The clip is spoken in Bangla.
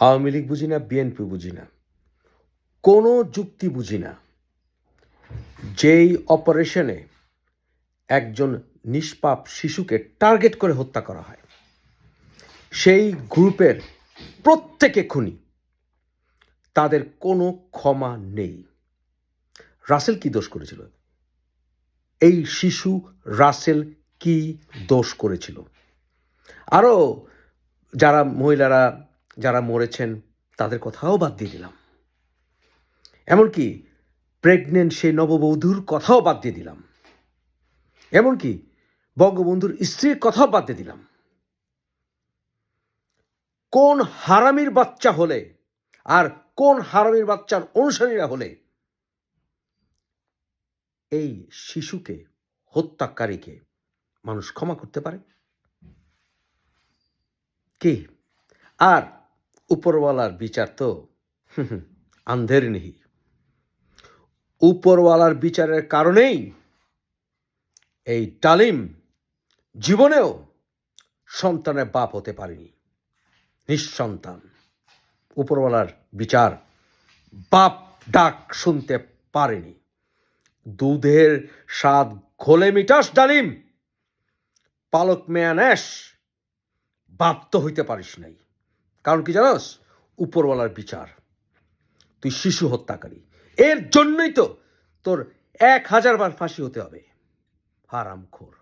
আওয়ামী লীগ বুঝি না বিএনপি বুঝি না, কোনো যুক্তি বুঝি না, যেই অপারেশনে একজন নিষ্পাপ শিশুকে টার্গেট করে হত্যা করা হয়, সেই গ্রুপের প্রত্যেকে খুনি, তাদের কোনো ক্ষমা নেই। রাসেল কি দোষ করেছিল? এই শিশু রাসেল কি দোষ করেছিল? আরও যারা মহিলারা যারা মরেছেন, তাদের কথাও বাদ দিয়ে দিলাম। এমনকি প্রেগনেন্ট সেই নববধূর কথাও বাদ দিয়ে দিলাম। এমনকি বঙ্গবন্ধুর স্ত্রীর কথাও বাদ দিয়ে দিলাম। কোন হারামির বাচ্চা হলে আর কোন হারামির বাচ্চার অনুসারীরা হলে এই শিশুকে, হত্যাকারীকে মানুষ ক্ষমা করতে পারে? কি? আর উপরওয়ালার বিচার তো আন্ধের নেই। উপরওয়ালার বিচারের কারণেই এই ডালিম জীবনেও সন্তানের বাপ হতে পারেনি, নিঃসন্তান। উপরওয়ালার বিচার বাপ ডাক শুনতে পারেনি। দুধের স্বাদ ঘোলে মিটাস ডালিম, পালক মেয়ানেশ বাপ তো হইতে পারিস নাই। কারণ কি জানাস? উপরওয়ালার বিচার। তুই শিশু হত্যাকারী। এর জন্যই তো তোর এক হাজার বার ফাঁসি হতে হবে। হারামখোর।